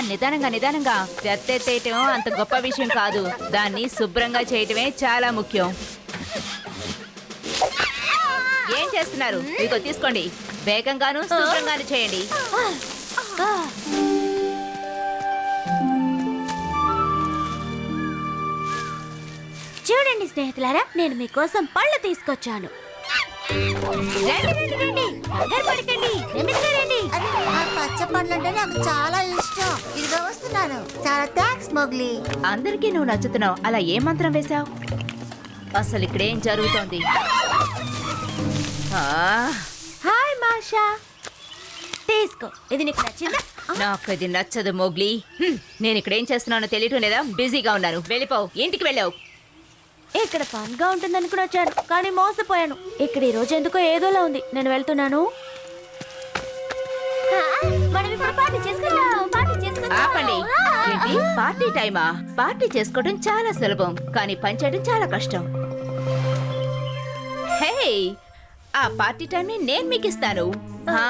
నిదానంగా నిదానంగా. చెత్త ఎత్తేయటం అంత గొప్ప విషయం కాదు. దాన్ని శుభ్రంగా చేయటమే చాలా ముఖ్యం. ఏం చేస్తున్నారు? ఇదిగో తీసుకోండి. వేగంగాను శుభ్రంగాను చేయండి. చూడండి స్నేహితులారా నేను మీకోసం పళ్ళు తీసుకొచ్చాను. రండి రండి రండి. కంగారు పడకండి నెమ్మదిగా రండి ఆ పచ్చ పండ్లంటే నాకు చాలా ఇష్టం. ఇదిగో వస్తున్నాను. చాలా థ్యాంక్స్ మొగ్లీ. అందరికీ నువ్వు నచ్చుతున్నావు. అలా ఏ మంత్రం వేశావు? అసలు ఇక్కడేం జరుగుతోంది? ఆ, హాయ్ మాషా. తీసుకో. ఇది నీకు నచ్చిందా? నాకు ఇది నచ్చదు మోగ్లీ. హ్మ్, నేను ఇక్కడ ఏం చేస్తున్నానో తెలియటం లేదా? బిజీగా ఉన్నాను. వెళ్ళిపోవు ఇంటికి వెళ్ళావు. ఇక్కడ ఫన్గా ఉంటుందనుకుని వచ్చాను కానీ మోసపోయాను. ఇక్కడ ఈ రోజు ఎందుకో ఏదోలా ఉంది. నేను వెళ్తున్నాను. మనం ఇప్పుడు పార్టీ చేసుకుందాం పార్టీ చేసుకుందాం. ఆపండి. ఏంటి? పార్టీ టైమా? పార్టీ చేసుకోవడం చాలా సులభం కానీ పనిచేయడం చాలా కష్టం. హే ఆ పార్టీ టైంని నేను మీకు ఇస్తాను ఆ,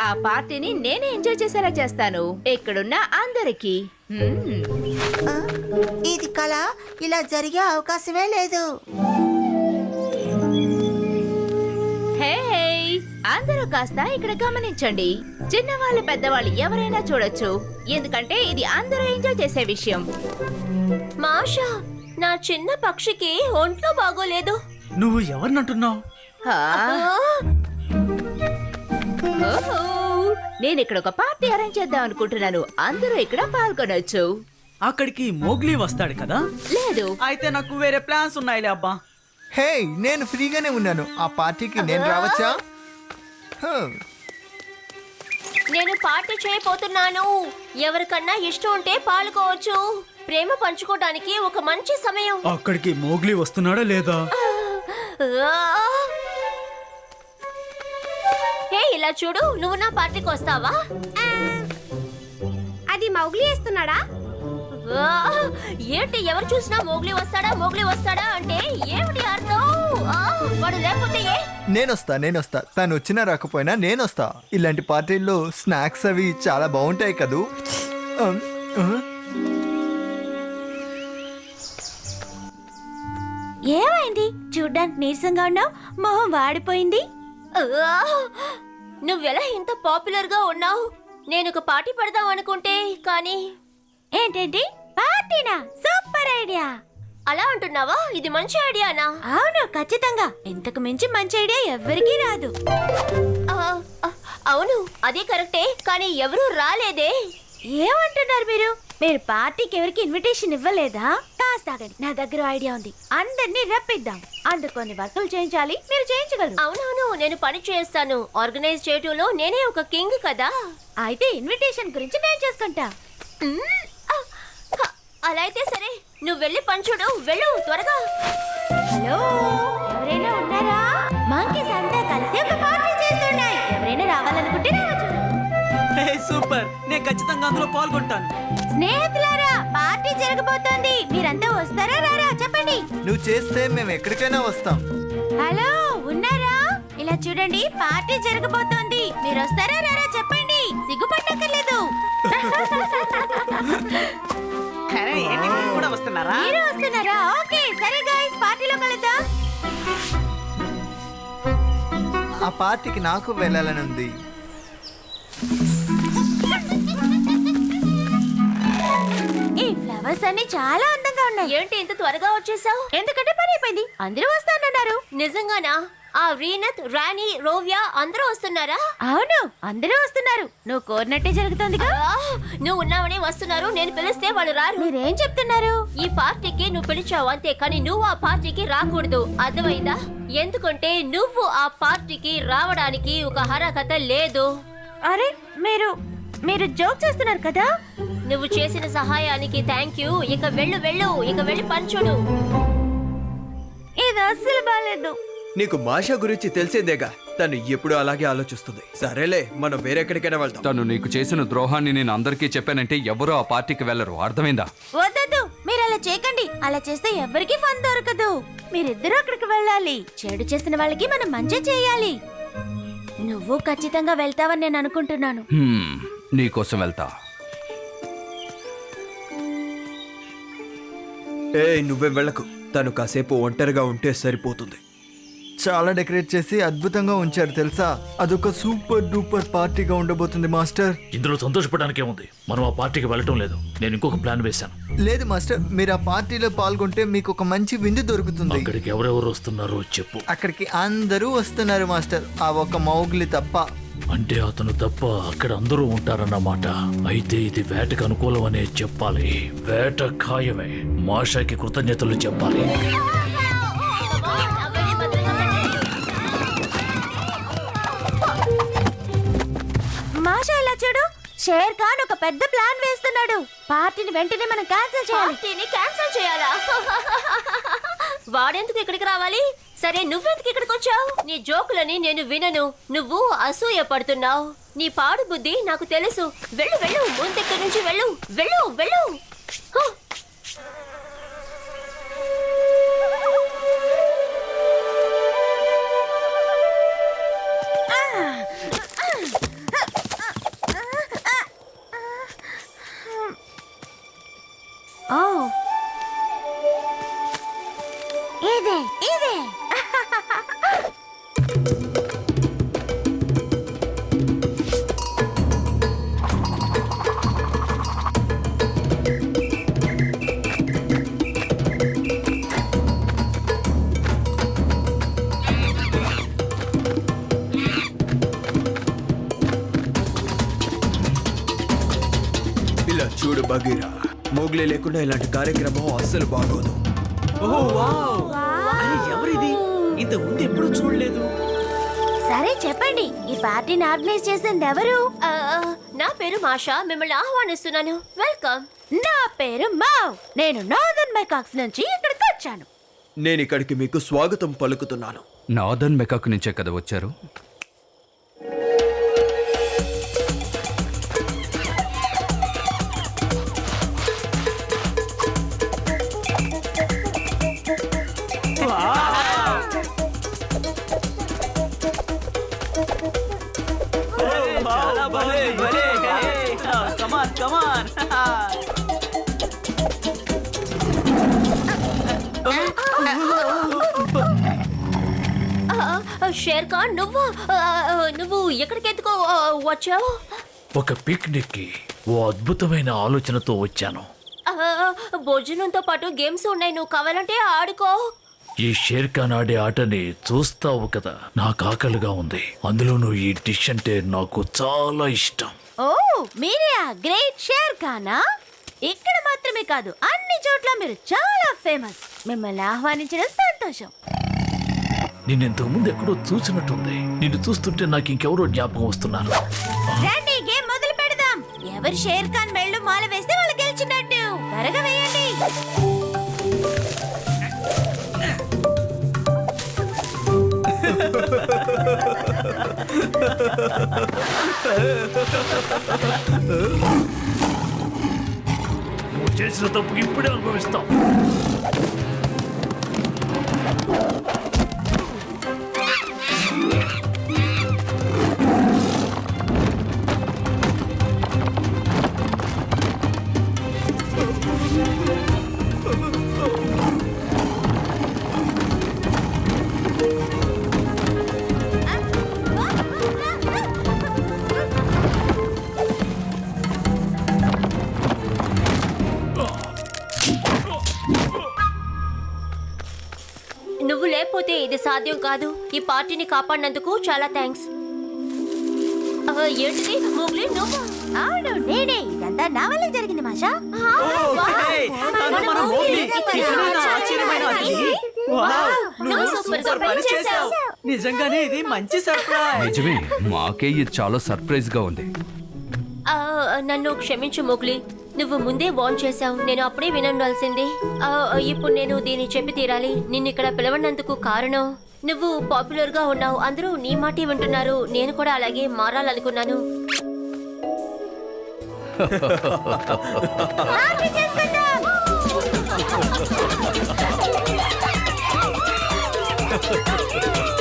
ఆ పార్టీని నేనే ఎంజాయ్ చేసేలా చేస్తాను. ఇక్కడున్న అందరికి. ఇది కళ. ఇలా జరిగే అవకాశమే లేదు. హే అందరూ కాస్త ఇక్కడ గమనించండి. చిన్నవాళ్ళు పెద్దవాళ్ళు ఎవరైనా చూడొచ్చు. ఎందుకంటే ఇది అందరూ ఎంజాయ్ చేసే విషయం. మాషా నా చిన్న పక్షికి ఒంట్లో బాగోలేదు. నువ్వు ఎవరినంటున్నావు? ఓహో, నేను ఇక్కడ ఒక పార్టీ అరేంజ్ చేద్దాం అనుకుంటున్నాను. అందరూ ఇక్కడ పాల్గొనొచ్చు. అక్కడికి మోగ్లీ వస్తాడు కదా? లేదు. అయితే నాకు వేరే ప్లాన్స్ ఉన్నాయిలే అబ్బా. హే నేను ఫ్రీగానే ఉన్నాను. ఆ పార్టీకి నేను రావచ్చా? నేను పార్టీ చేయబోతున్నాను. ఎవరికన్నా ఇష్టం ఉంటే పాల్గొవచ్చు. ప్రేమ పంచుకోవడానికి ఒక మంచి సమయం. అక్కడికి మోగ్లీ వస్తున్నాడా లేదా? ఇలా చూడు నువ్వు నా పార్టీకి వస్తావా? అది మౌగ్లీ వేస్తున్నాడా? ఏంటి ఎవరు చూసినా మోగ్లీ వస్తాడా మోగ్లీ వస్తాడా అంటే ఏమిటి అర్థం? వాడు లేకపోతే ఏ? నేను వస్తా నేను వస్తా తను వచ్చినా రాకపోయినా నేను వస్తా ఇలాంటి పార్టీల్లో స్నాక్స్ అవి చాలా బాగుంటాయి కదూ. ఏమైంది? చూడ్డానికి నీరసంగా ఉన్నావు? మొహం వాడిపోయింది? నువ్వెలా ఇంత పాపులర్గా ఉన్నావు? నేను ఒక పార్టీ పెడదాం అనుకుంటే కానీ ఏంటేంటి? పార్టీనా? Super idea! అలా అంటున్నావా? ఇది మంచి ఐడియానా? అవును ఖచ్చితంగా. ఇంతకు మించి మంచి ఐడియా ఎవ్వరికీ రాదు. అవును అదే కరెక్టే కానీ ఎవరూ రాలేదే. ఏమంటున్నారు మీరు? మీరు పార్టీకి ఎవరికి ఇన్విటేషన్ ఇవ్వలేదా? కాస్త ఆగండి. నా దగ్గర ఐడియా ఉంది. అందరినీ రప్పిద్దాం. అందుకు కొన్ని వర్కులు చేయించాలి. మీరు చేయించగలరు. అవునవును నేను పని చేస్తాను. ఆర్గనైజ్ చేయటంలో నేనే ఒక కింగ్ కదా. అయితే ఇన్విటేషన్ గురించి నేను చేసుకుంటా. అలా అయితే సరే. నువ్వు వెళ్ళి పంచుడు వెళ్ళు త్వరగా. హలో ఎవరైనా ఉన్నారా? మంకీస్ అంతా కలిసి ఒక పార్టీ చేస్తున్నాయి. ఎవరైనా రావాలనుకుంటే సూపర్. నేను ఖచ్చితంగా అందులో పాల్గొంటాను. స్నేహితులారా పార్టీ జరగబోతోంది. మీరంతా వస్తారా రారా? చెప్పండి. నువ్వు చేస్తే మేము ఎక్కడికైనా వస్తాం. హలో ఉన్నారా? ఇలా చూడండి పార్టీ జరగబోతోంది. మీరు వస్తారా రారా? చెప్పండి. సిగ్గుపట్టక్కర్లేదు అరే, ఏంటి? మీరు కూడా వస్తున్నారా? మీరు వస్తున్నారా? ఓకే సరే గాయ్స్ పార్టీలో కలుద్దాం. ఆ పార్టీకి నాకు వెళ్ళాలని ఉంది. ఫ్లవర్స్ అన్ని చాలా అందంగా ఉన్నాయి. ఏంటి ఇంత త్వరగా వచ్చేసావు? ఎందుకంటే పని అయిపోయింది. అందరూ వస్తానన్నారు. నిజంగానా? ఆ రీనత్ రాణి రోవ్యా అందరూ వస్తున్నారా? అవును అందరూ వస్తున్నారు. నువ్వు కోరినట్టే జరుగుతుంది నువ్వు ఉన్నావని వస్తున్నారు. నేను పిలిస్తే వాళ్ళు రారు. మీరేం చెప్తున్నారు? ఈ పార్టీకి నువ్వు పిలిచావు అంతే కానీ నువ్వు ఆ పార్టీకి రాకూడదు. అర్థమైందా? ఎందుకంటే నువ్వు ఆ పార్టీకి రావడానికి ఒక హరకత లేదు. అరే మీరు మీరు జోక్ చేస్తున్నారు కదా? నువ్వు చేసిన సహాయానికి థ్యాంక్ యూ ఇక వెళ్ళు వెళ్ళు. ఇక వెళ్ళి పంచుడు. ఇది అస్సలు బాలేదు. నీకు మాషా గురించి తెలిసేదేగా? తను ఎప్పుడు అలాగే ఆలోచిస్తుంది. సరేలే మనం వేరెక్కడికైనా వెళ్తాం తను నీకు చేసిన ద్రోహాన్ని నేను అందరికీ చెప్పానంటే ఎవరూ ఆ పార్టీకి వెళ్ళరు. అర్థమైందా? వద్దొద్దు. మీరు అలా చేయకండి. అలా చేస్తే ఎవరికి ఫన్ దొరకదు. మీరిద్దరూ అక్కడికి వెళ్ళాలి. చెడు చేసిన వాళ్ళకి మనం మంచి చేయాలి. నువ్వు ఖచ్చితంగా వెళ్తావని నేను అనుకుంటున్నాను. హ్మ్, నీకోసం వెళ్తా. ఏ నువ్వేం వెళ్ళకు. తను కాసేపు ఒంటరిగా ఉంటే సరిపోతుంది. చాలా డెకరేట్ చేసి అద్భుతంగా ఉంచారు తెలుసా? అదొక సూపర్ డూపర్ పార్టీగా ఉండబోతుంది మాస్టర్. ఇందులో సంతోషపడడానికి ఏముంది మనం ఆ పార్టీకి వెళ్ళటం లేదు. నేను ఇంకొక ప్లాన్ వేశాను. లేదు మాస్టర్. మీరు ఆ పార్టీలో పాల్గొంటే మీకు ఒక మంచి విందు దొరుకుతుంది. అక్కడికి ఎవరెవరు వస్తున్నారో చెప్పు. అక్కడికి అందరూ వస్తున్నారు మాస్టర్. ఆ ఒక మౌగ్లి తప్ప అంటే అతను తప్ప అక్కడ అందరూ ఉంటారన్నమాట. అయితే ఇది వేటకు అనుకూలం అనే చెప్పాలి. వేట ఖాయమే. మాషాకి కృతజ్ఞతలు చెప్పాలి. మాషా ఇలా చూడు షేర్ ఖాన్ ఒక పెద్ద ప్లాన్ వేస్తున్నాడు. పార్టీని వెంటనే మనం క్యాన్సిల్ చేయాలి. పార్టీని క్యాన్సిల్ చేయాలా? వాడెందుకు ఇక్కడికి రావాలి? సరే నువ్వెందుకు ఇక్కడికి వచ్చావు? నీ జోకులని నేను వినను. నువ్వు అసూయ పడుతున్నావు. నీ పాడు బుద్ధి నాకు తెలుసు. వెళ్ళు వెళ్ళు. ముందెక్కడి నుంచి వెళ్ళు? వెళ్ళు వెళ్ళు. ఇలా చూడు బగీరా మోగ్లీ లేకుండా ఇలాంటి కార్యక్రమం అస్సలు బాగోదు. ఓ వావ్! అరే ఎవరిది? ఇంత ముందు ఎప్పుడు చూడలేదు. సరే చెప్పండి. ఈ పార్టీని ఆర్గనైజ్ చేసింది ఎవరు? ఆ, నా పేరు మాషా. మిమ్మల్ని ఆహ్వానిస్తున్నాను. వెల్కమ్. నా పేరు మావ్. నేను నార్దర్న్ మెకాక్స్ నుంచి ఇక్కడికి వచ్చాను. నేను ఇక్కడికి మీకు స్వాగతం పలుకుతున్నాను. నార్దర్న్ మెకాక్ నుంచే కదా వచ్చారు? భలే భలే కమాన్ కమాన్ షేర్ ఖాన్ నువ్వు నువ్వు ఎక్కడికి ఎందుకో ఆ, వచ్చావు? ఒక పిక్నిక్కి ఓ అద్భుతమైన ఆలోచనతో వచ్చాను. భోజనంతో పాటు గేమ్స్ ఉన్నాయి నువ్వు కావాలంటే ఆడుకో. ఈ షేర్ ఖాన్ ఆడే ఆటని చూస్తావు కదా. నాకు ఆకలిగా ఉంది. అందులోనూ ఈ డిష్ అంటే నాకు చాలా ఇష్టం. ఓ మీరే ఆ గ్రేట్ షేర్ ఖానా ఇక్కడ మాత్రమే కాదు అన్ని చోట్ల మీరు చాలా ఫేమస్. మిమ్మల్ని ఆహ్వానించడం సంతోషం. నేను ఇంతకు ముందు ఎక్కడో చూసినట్టుంది. నిన్ను చూస్తుంటే నాకు ఇంకెవరో జ్ఞాపకం వస్తున్నారు. రండి గేమ్ మొదలు పెడదాం. ఎవరు షేర్ ఖాన్ మెళ్ళు మాల వేస్తే వాళ్ళు గెలిచినట్టు. త్వరగా వేయండి. నువ్వు చేసిన తప్పుకి ఇప్పుడే అనుభవిస్తావు. ఇది సాధ్యం కాదు. ఈ పార్టీని కాపాడినందుకు చాలా థ్యాంక్స్ ఏంటిది? ముగ్లీ నువ్వు? అవును నేనే. ఇదంతా నా వల్ల జరిగింది మాషా. నిజంగానే ఇది మంచి సర్ప్రైజ్. నిజమే మాకే ఇది చాలా సర్ప్రైజ్గా ఉంది నన్ను క్షమించు మొగ్లీ. నువ్వు ముందే వార్న్ చేశావు. నేను అప్పుడే వినండాల్సింది ఇప్పుడు నేను దీన్ని చెప్పి తీరాలి. నిన్ను ఇక్కడ పిలవనందుకు కారణం నువ్వు పాపులర్గా ఉన్నావు. అందరూ నీ మాటే వింటున్నారు. నేను కూడా అలాగే మారాలనుకున్నాను. Ha